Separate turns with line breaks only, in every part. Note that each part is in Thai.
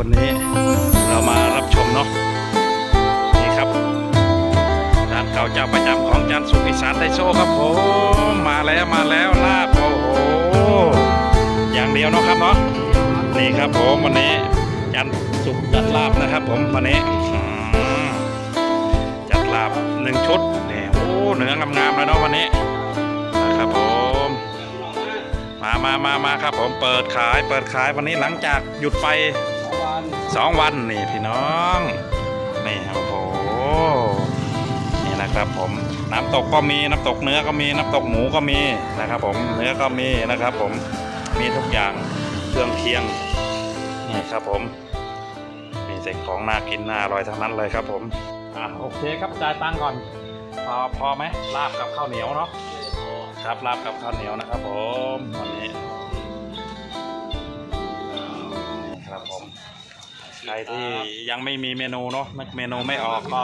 วันนี้เรามารับชมเนาะนี่ครับร้านเก่าเจ้าประจำของจานสุขอีสานไดโซครับผมมาแล้วมาแล้วลาบโอ้โหอย่างเดียวเนาะครับเนาะนี่ครับผมวันนี้จานสุขจัดลาบนะครับ ผมวันนี้จัดลาบหนึ่งชุดนี่โอ้เนื้องามๆเลยเนาะวันนี้นะครับผมมามามามาครับผมเปิดขายเปิดขายวันนี้หลังจากหยุดไป สองวันนี่พี่น้องนี่โอ้โหนี่นะครับผมน้ำตกก็มีน้ำตกเนื้อก็มีน้ำตกหมูก็มีนะครับผมเนื้อก็มีนะครับผมมีทุกอย่างเครื่องเคียงนี่ครับผมมีเสร็จของน่ากินน่าอร่อยทั้งนั้นเลยครับผมอะโอเคครับจ่ายตังค์ก่อนพอพอไหมลาบกับข้าวเหนียวเนาะครับลาบกับข้าวเหนียวนะครับผมวันนี้ ครที่ยังไม่มีเมนูเนาะเมนูไม่ออกก็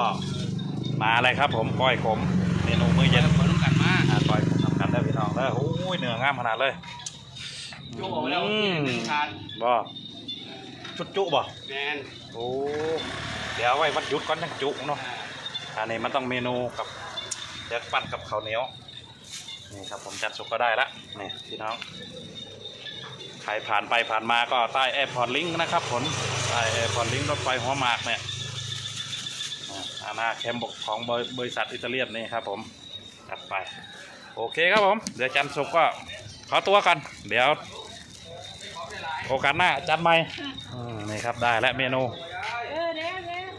มาเลยครับ ผมก้อยขมเมนูมื้อเย็น
คนต้องกันมาก
อ่าก้อยขมทำกันได้พี่น้องเด้อโอ้ยเนื้องามขนาดเลย
โจ้บอกแล้วว่ากินหนึ่งทาน
บ่ชุดจุบ่
แมน
โอ้เดี๋ยวเอาไว้วันหยุดก่อนจังจุเนาะอันนี้มันต้องเมนูกับเดี๋ยวปั้นกับข้าวเหนียวนี่ครับผมจัดสุกก็ได้ละนี่พี่น้องใครผ่านไปผ่านมาก็ใต้แอร์พอร์ตลิงนะครับผม ใต้แอร์พอร์ตลิงรถไฟหัวหมากเนี่ยอาอาณาแคมป์ของบริบริษัทอิตาเลียนนี่ครับผมจัดไป โอเคครับผม เดี๋ยวจันทร์สุกก็ขอตัวกันเดี๋ยว โอกาสหน้าจัดใหม่นี่ครับได้และเมนู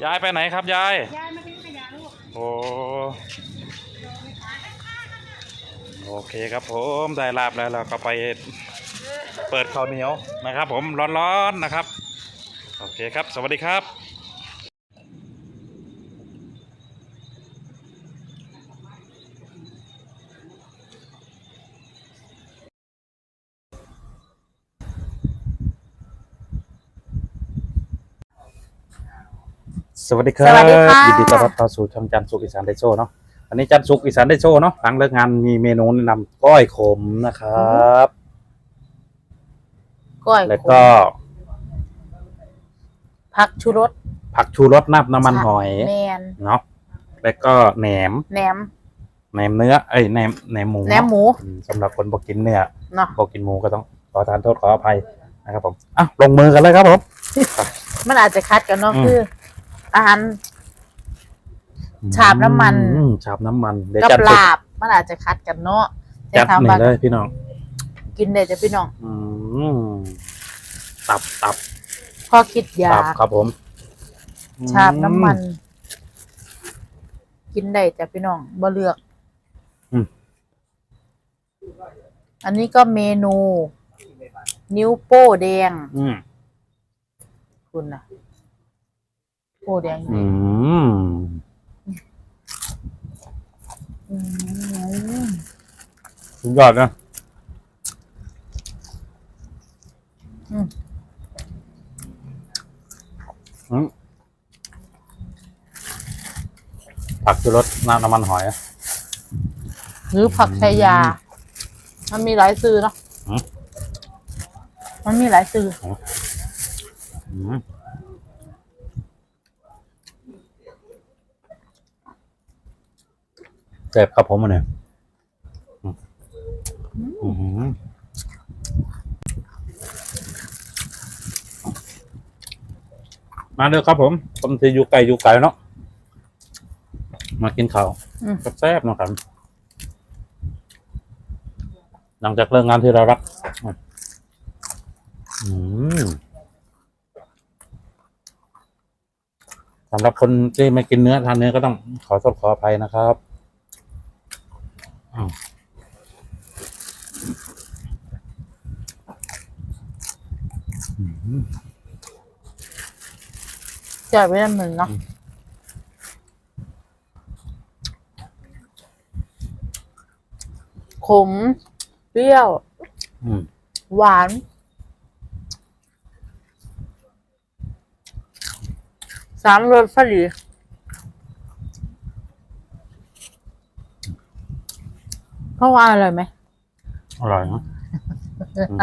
ยา
ยไปไหนครับยาย
ยายมาทิ้งขยะลูก
โอ้โอเคครับผมได้ลาบแล้วเราก็ไปเปิดข้าวเหนียวนะครับ ผมร้อนๆนะครับ โอเคครับ สวัสดีครับสวัสดีครับ
สวัสดีค่ะ
ยินดีต้อนรับเข้าสู่ช่องจันทร์สุขอีสานไดโซเนาะอันนี้จันทร์สุขอีสานไดโซเนาะหลังเลิกงานมีเมนูแนะนำก้อยขมนะครับ
ก้อย
แล้วก็
ผักชูรส
ผักชูรสน้ำน้ำมันหอย
แมน
เนาะแล้วก็แหนม
แหนม
แหนมเนื้อเอ้ยแหนมแหนมหมู
แหนมหมู
อืมสำหรับคนบอกกินเนื้อ
เนาะ
บอกกินหมูก็ต้องขอทานโทษขออภัยนะครับผมอะลงมือกันเลยครับผม
มันอาจจะคัดกันเนาะ
อืม
คือ อาหารฉาบน้ำมัน
อืฉาบน้ำมันเดี๋ยว
กับ
จันทร์สุก
ลาบ มันอาจจะคัดกันเนาะแต่
จัด
ถาม
นี่
ว่า
เลยพี่น้อง
กินได้จะพี่น้อง
อืมตับตับ
พอคิดอยา
ตับ
ก
ครับผม
ชาบน้ำมัน กินได้จะพี่น้องบ่เลือก
อืม
อันนี้ก็เมนู นิ้วโป้แดง
อืม
คุณนะโป้แดง
อืม
อืม
สุดยอดนะ
อืม
อืม ผักชูรสน้ำน้ำมันหอย
หรือผักชายา มันมีหลายซื้อเนาะ
อืม
มันมีหลายซื้อ
อืมเจ็บครับผมอันเนี่ยอืมอืมมาเด้อครับผมผมจะอยู่ไกลอยู่ไกลเนาะ มากินข้าว
อืม
แซ่บๆเนาะครับ หลังจากเลิกงานที่เรารักอืมสำหรับคนที่ไม่กินเนื้อทานเนื้อก็ต้องขอโทษขออภัยนะครับอ้าวอืม
จ่ายไปแล้วหนึ่งเนาะ ขมเปรี้ยว
อืม
หวาน สามรสพอดีเพราะว่าอร่อยไหม
อร่อยเนอะอืม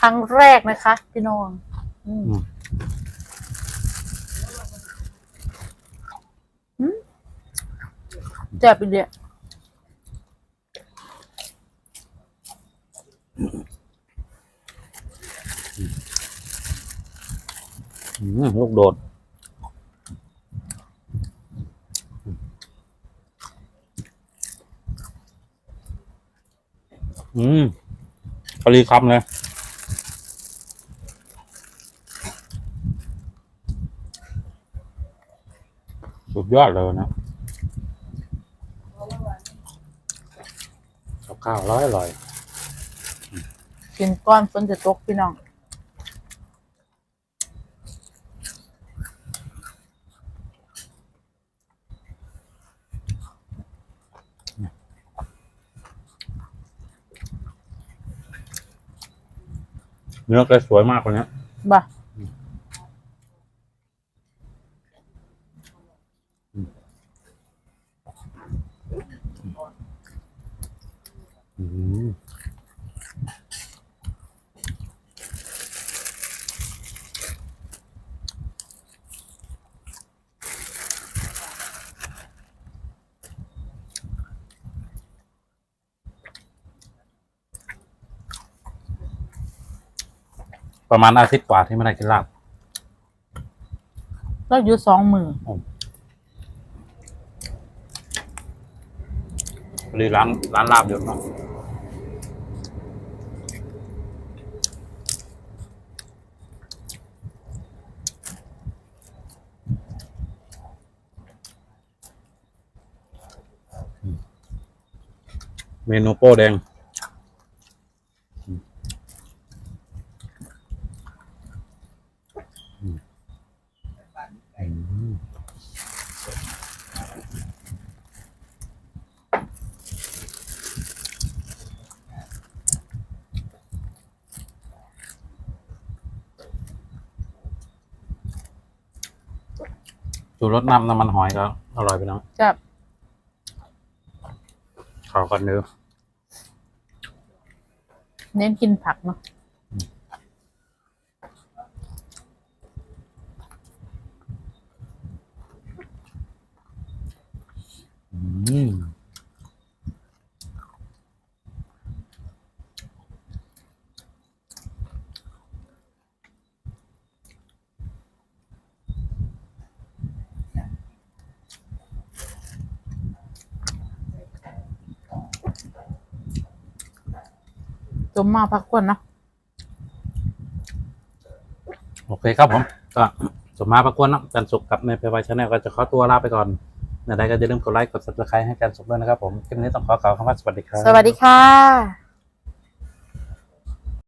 ครั้งแรกนะคะ พี่น้องอืม
อืม
แจ่บอีเดีย
ลูกโดดอืมพอดีคำเลยสุดยอดเลยนะกับ ข้าวร้อยอร่อย
กินก้อนฝนจะตกพี่น้อง
เนื้อแกสวยมากกว่านี้
บ่ะ
อืม ประมาณอาทิตย์กว่าที่ไม่ได้กินลาบ
เราอยู่สองมือ
พอดีร้านร้านลาบเยอะมากเมนูโป้แดงจูรสน้ำน้ำมันหอยก็อร่อยไปเนาะ
แจ่บ
ขอกันเนื้อ
เน้นกินผักเนาะ
อืม嗯
จมมาพักก่อนเนาะ
โอเคครับผมก็สมมาประกวนเนาะจันสุกกับในเพย์ไวชาแนลก็จะขอตัวลาไปก่อนในใดก็อย่าลืมกดไลค์กด subscribe ให้จันสุกด้วยนะครับผมคลิปนี้ต้องขอกล่าวคำว่าสวัสดีครับ
สวัสดีค่ะ